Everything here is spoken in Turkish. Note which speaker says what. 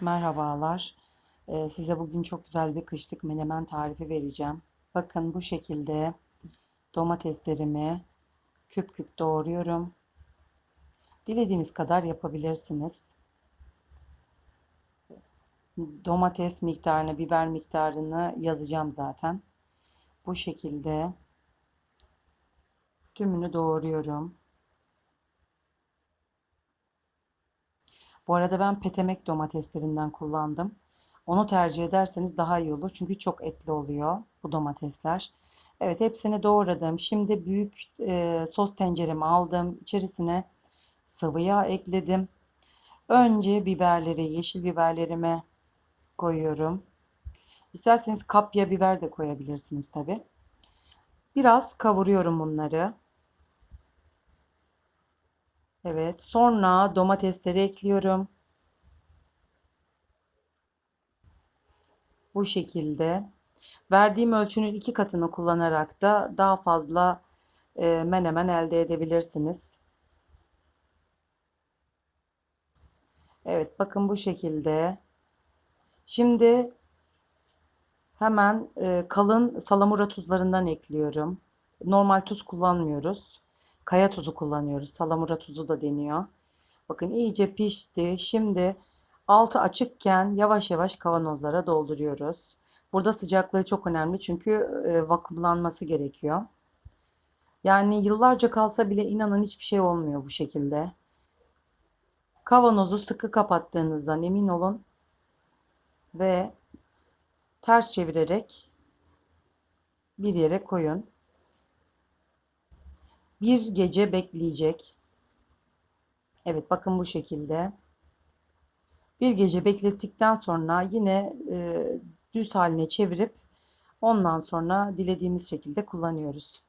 Speaker 1: Merhabalar. Ee, size bugün çok güzel bir kışlık menemen tarifi vereceğim. Bakın bu şekilde domateslerimi küp küp doğruyorum. Dilediğiniz kadar yapabilirsiniz. Domates miktarını, biber miktarını yazacağım zaten. Bu şekilde tümünü doğruyorum. Bu arada ben petemek domateslerinden kullandım. Onu tercih ederseniz daha iyi olur. Çünkü çok etli oluyor bu domatesler. Evet hepsini doğradım. Şimdi büyük e, sos tenceremi aldım. İçerisine sıvı yağ ekledim. Önce biberleri, yeşil biberlerime koyuyorum. İsterseniz kapya biber de koyabilirsiniz tabi. Biraz kavuruyorum bunları. Evet, sonra domatesleri ekliyorum. Bu şekilde. Verdiğim ölçünün iki katını kullanarak da daha fazla e, menemen elde edebilirsiniz. Evet, bakın bu şekilde. Şimdi hemen e, kalın salamura tuzlarından ekliyorum. Normal tuz kullanmıyoruz. Kaya tuzu kullanıyoruz. Salamura tuzu da deniyor. Bakın iyice pişti. Şimdi altı açıkken yavaş yavaş kavanozlara dolduruyoruz. Burada sıcaklığı çok önemli çünkü e, vakumlanması gerekiyor. Yani yıllarca kalsa bile inanın hiçbir şey olmuyor bu şekilde. Kavanozu sıkı kapattığınızdan emin olun ve ters çevirerek bir yere koyun. Bir gece bekleyecek. Evet bakın bu şekilde. Bir gece beklettikten sonra yine e, düz haline çevirip ondan sonra dilediğimiz şekilde kullanıyoruz.